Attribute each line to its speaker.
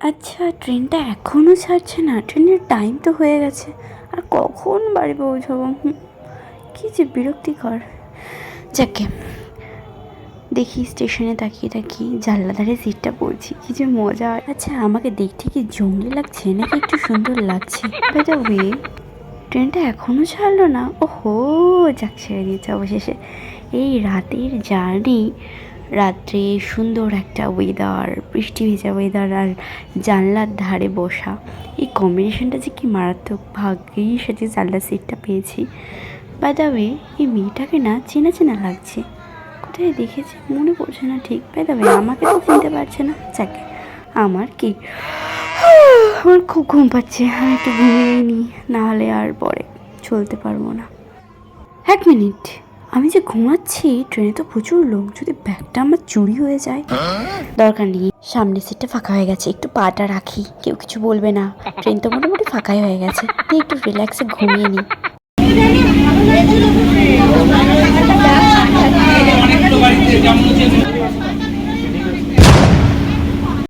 Speaker 1: আচ্ছা ট্রেনটা এখনও ছাড়ছে না। ট্রেনের টাইম তো হয়ে গেছে। আর কখন বাড়ি পৌঁছাবো? কী যে বিরক্তিকর। যাকে, দেখি স্টেশনে তাকিয়ে তাকি জানলা ধারে সিটটা পড়ছি, কি যে মজা। আচ্ছা আমাকে দেখতে কি জঙ্গলি লাগছে, নাকি একটু সুন্দর লাগছে? বাই ওয়ে ট্রেনটা এখনও ছাড়লো না? ওহো, যাক ছেড়ে দিয়েছে অবশেষে। এই রাতের জার্নি রাত্রে সুন্দর একটা ওয়েদার বৃষ্টি ভেজা ওয়েদার আর জানলার ধারে বসা। এই কম্বিনেশনটা যে কি মারাত্মক ভাগ্যেই সাথে জানলার সিটটা পেয়েছি। বাই দ্য এই মেয়েটাকে না চেনা চেনা লাগছে। কোথায় দেখেছি মনে পড়ছে না ঠিক। বাই দ্য আমাকে তো চিনতে পারছে না। যাকে, আমার কি? আমার খুব ঘুম পাচ্ছে, আমি একটু ঘুমিয়ে নিই, নাহলে আর পরে চলতে পারব না। এক মিনিট। আমি যে ঘুমাচ্ছি, ট্রেনে তো প্রচুর লোক। যদি ব্যাগটা আমার চুরি হয়ে যায়। দরকার নেই। সামনের সিটটা ফাঁকা হয়ে গেছে। একটু পাটা রাখি। কেউ কিছু বলবে না। ট্রেন তো মোটামুটি ফাঁকাই হয়ে গেছে। একটু রিল্যাক্সে ঘুমিয়ে নি।